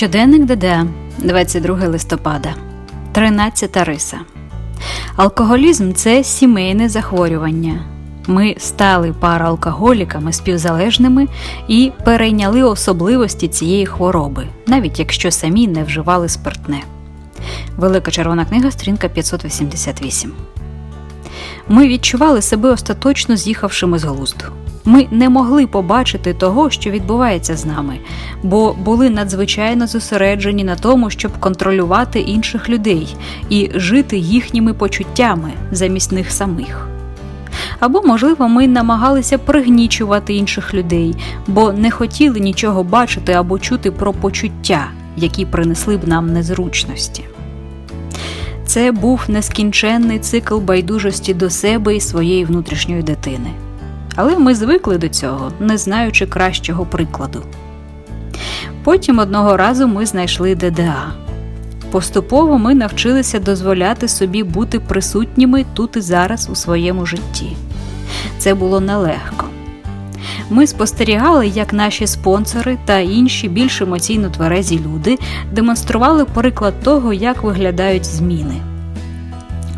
Щоденник ДД, 22 листопада, 13 риса. Алкоголізм це сімейне захворювання. Ми стали параалкоголіками співзалежними і перейняли особливості цієї хвороби, навіть якщо самі не вживали спиртне. Велика червона книга, сторінка 588. Ми відчували себе остаточно з'їхавшими з глузду. Ми не могли побачити того, що відбувається з нами, бо були надзвичайно зосереджені на тому, щоб контролювати інших людей і жити їхніми почуттями замість них самих. Або, можливо, ми намагалися пригнічувати інших людей, бо не хотіли нічого бачити або чути про почуття, які принесли б нам незручності. Це був нескінченний цикл байдужості до себе і своєї внутрішньої дитини. Але ми звикли до цього, не знаючи кращого прикладу. Потім одного разу ми знайшли ДДА. Поступово ми навчилися дозволяти собі бути присутніми тут і зараз у своєму житті. Це було нелегко. Ми спостерігали, як наші спонсори та інші більш емоційно тверезі люди демонстрували приклад того, як виглядають зміни.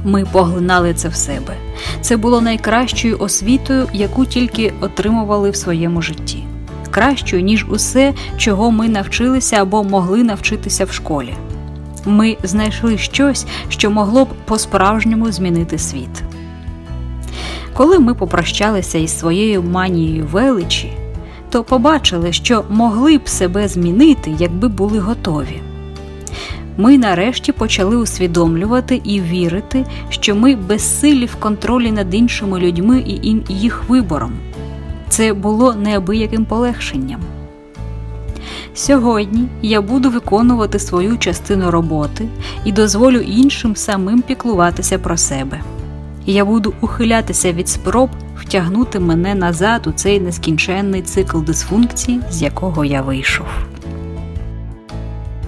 Ми поглинали це в себе. Це було найкращою освітою, яку тільки отримували в своєму житті, кращою, ніж усе, чого ми навчилися або могли навчитися в школі. Ми знайшли щось, що могло б по-справжньому змінити світ. Коли ми попрощалися із своєю манією величі, то побачили, що могли б себе змінити, якби були готові. Ми нарешті почали усвідомлювати і вірити, що ми безсилі в контролі над іншими людьми і їх вибором. Це було неабияким полегшенням. Сьогодні я буду виконувати свою частину роботи і дозволю іншим самим піклуватися про себе. Я буду ухилятися від спроб втягнути мене назад у цей нескінченний цикл дисфункції, з якого я вийшов.